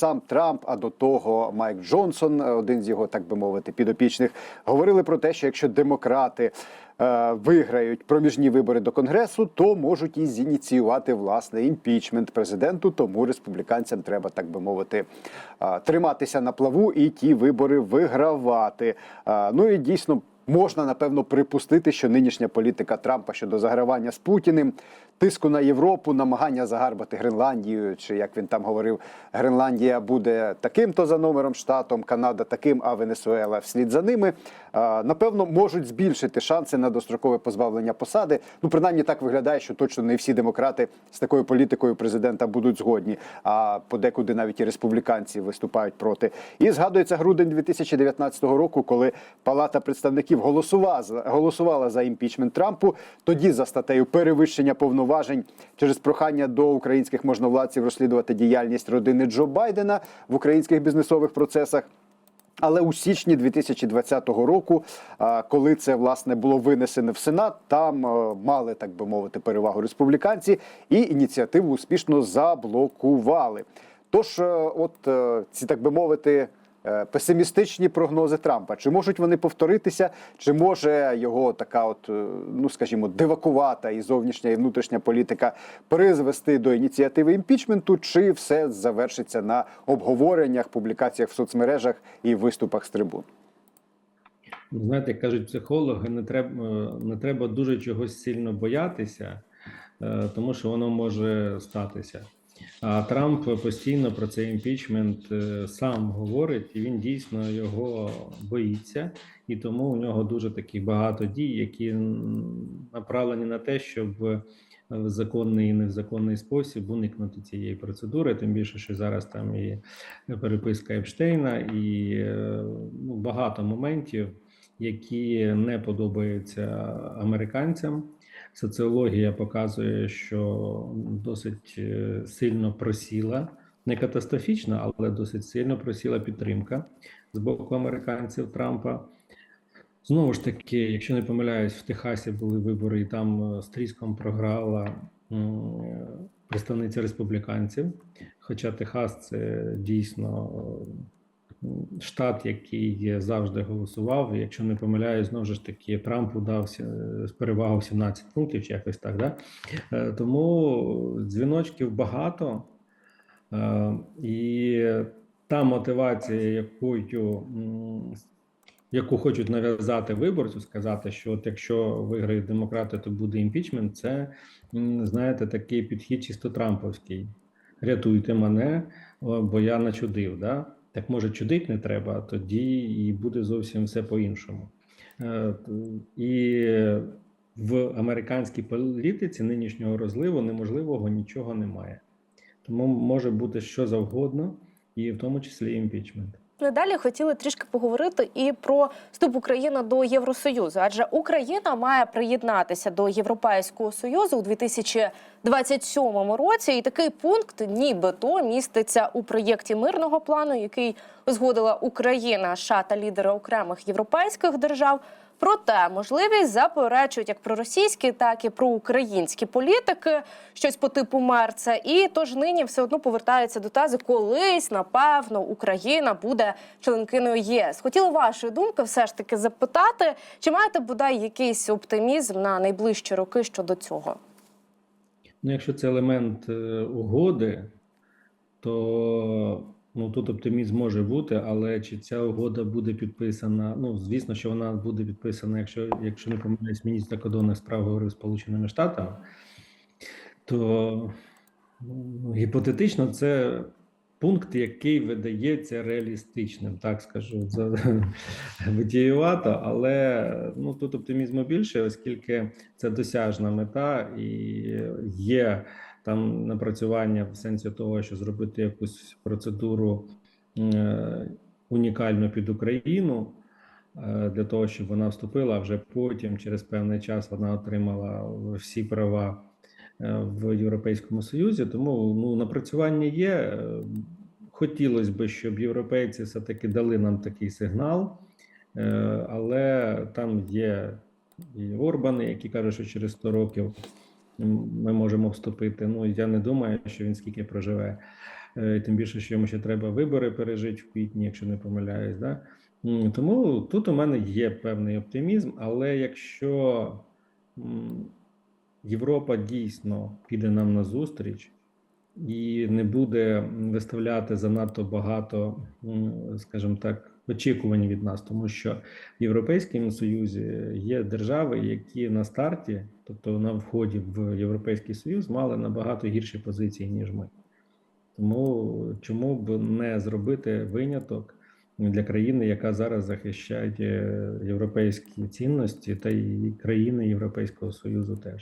сам Трамп, а до того Майк Джонсон, е, один з його, так би мовити, підопічних, говорили про те, що якщо демократи е, виграють проміжні вибори до конгресу, то можуть і зініціювати власне імпічмент президенту. Тому республіканцям треба, так би мовити, е, триматися на плаву і ті вибори вигравати. Е, ну і дійсно. Можна напевно припустити, що нинішня політика Трампа щодо загравання з Путіним, тиску на Європу, намагання загарбати Гренландію, чи як він там говорив, Гренландія буде таким-то за номером штатом, Канада таким, а Венесуела вслід за ними. Напевно, можуть збільшити шанси на дострокове позбавлення посади. Ну, принаймні так виглядає, що точно не всі демократи з такою політикою президента будуть згодні. А подекуди навіть і республіканці виступають проти. І згадується грудень 2019 року, коли Палата представників голосувала, за- голосувала за імпічмент Трампу. Тоді за статтею перевищення повноважень через прохання до українських можновладців розслідувати діяльність родини Джо Байдена в українських бізнесових процесах. Але у січні 2020 року, коли це власне було винесено в Сенат, там мали так би мовити перевагу республіканці, і ініціативу успішно заблокували. Тож, е, от е, ці так би мовити. Е, Песимістичні прогнози Трампа. Чи можуть вони повторитися, чи може його така, от е, ну скажімо, дивакувата і зовнішня і внутрішня політика призвести до ініціативи імпічменту, чи все завершиться на обговореннях, публікаціях в соцмережах і виступах з трибун? Знаєте, кажуть психологи, не треба, не треба дуже чогось сильно боятися, е, тому що воно може статися. А Трамп постійно про цей імпічмент е, сам говорить, і він дійсно його боїться, і тому у нього дуже таких багато дій, які направлені на те, щоб в законний і незаконний спосіб уникнути цієї процедури. Тим більше, що зараз там і переписка Епштейна, і е, ну, багато моментів які не подобаються американцям. Соціологія показує, що досить е, сильно просіла, не катастрофічно, але досить сильно просіла підтримка з боку американців Трампа. Знову ж таки, якщо не помиляюсь, в Техасі були вибори, і там е, з тріском програла е, представниця республіканців. Хоча Техас це дійсно е, штат, який завжди голосував. Якщо не помиляюсь, знову ж таки Трампу дався перевагу 17 пунктів, чи якось так. Да? Е, Тому дзвіночків багато, Е, і та мотивація, якою яку хочуть нав'язати виборцю, сказати, що от якщо виграють демократи, то буде імпічмент. Це знаєте, такий підхід чисто трамповський. Рятуйте мене, бо я начудив. Да? Так може чудить не треба, а тоді і буде зовсім все по-іншому. Е, І в американській політиці нинішнього розливу неможливого нічого немає. Тому може бути що завгодно, і в тому числі імпічмент. Ми далі хотіли трішки поговорити і про вступ України до Євросоюзу, адже Україна має приєднатися до Європейського союзу у 2027 році. І такий пункт, нібито, міститься у проєкті мирного плану, який узгодила Україна, США та лідери окремих європейських держав. Проте можливість заперечують як проросійські, так і проукраїнські політики, щось по типу Мерца. І тож нині все одно повертаються до тези, колись напевно Україна буде членкиною ЄС. Хотіла вашої думки все ж таки запитати, чи маєте бодай якийсь оптимізм на найближчі роки щодо цього? Ну, якщо це елемент е, угоди, то ну, тут оптимізм може бути, але чи ця угода буде підписана? Ну, звісно, що вона буде підписана, якщо, якщо не помиляюсь, міністр закордонних справ говорив Сполученими Штатами, то ну, гіпотетично це пункт, який видається реалістичним, так скажу, витіювато, але ну, тут оптимізму більше, оскільки це досяжна мета і є там напрацювання в сенсі того, що зробити якусь процедуру е, унікальну під Україну е, для того, щоб вона вступила, а вже потім, через певний час, вона отримала всі права е, в Європейському Союзі. Тому ну, напрацювання є. Хотілося б, щоб європейці все-таки дали нам такий сигнал, але там є і Орбани, які кажуть, що через 100 років ми можемо вступити. Ну я не думаю, що він скільки проживе. Е, Тим більше, що йому ще треба вибори пережити в квітні, якщо не помиляюсь. Да? Тому тут у мене є певний оптимізм, але якщо Європа дійсно піде нам на зустріч і не буде виставляти занадто багато, скажімо так, очікувань від нас, тому що в Європейському Союзі є держави, які на старті, тобто на вході в Європейський Союз, мали набагато гірші позиції, ніж ми. Тому чому б не зробити виняток для країни, яка зараз захищає європейські цінності, та й країни Європейського Союзу теж.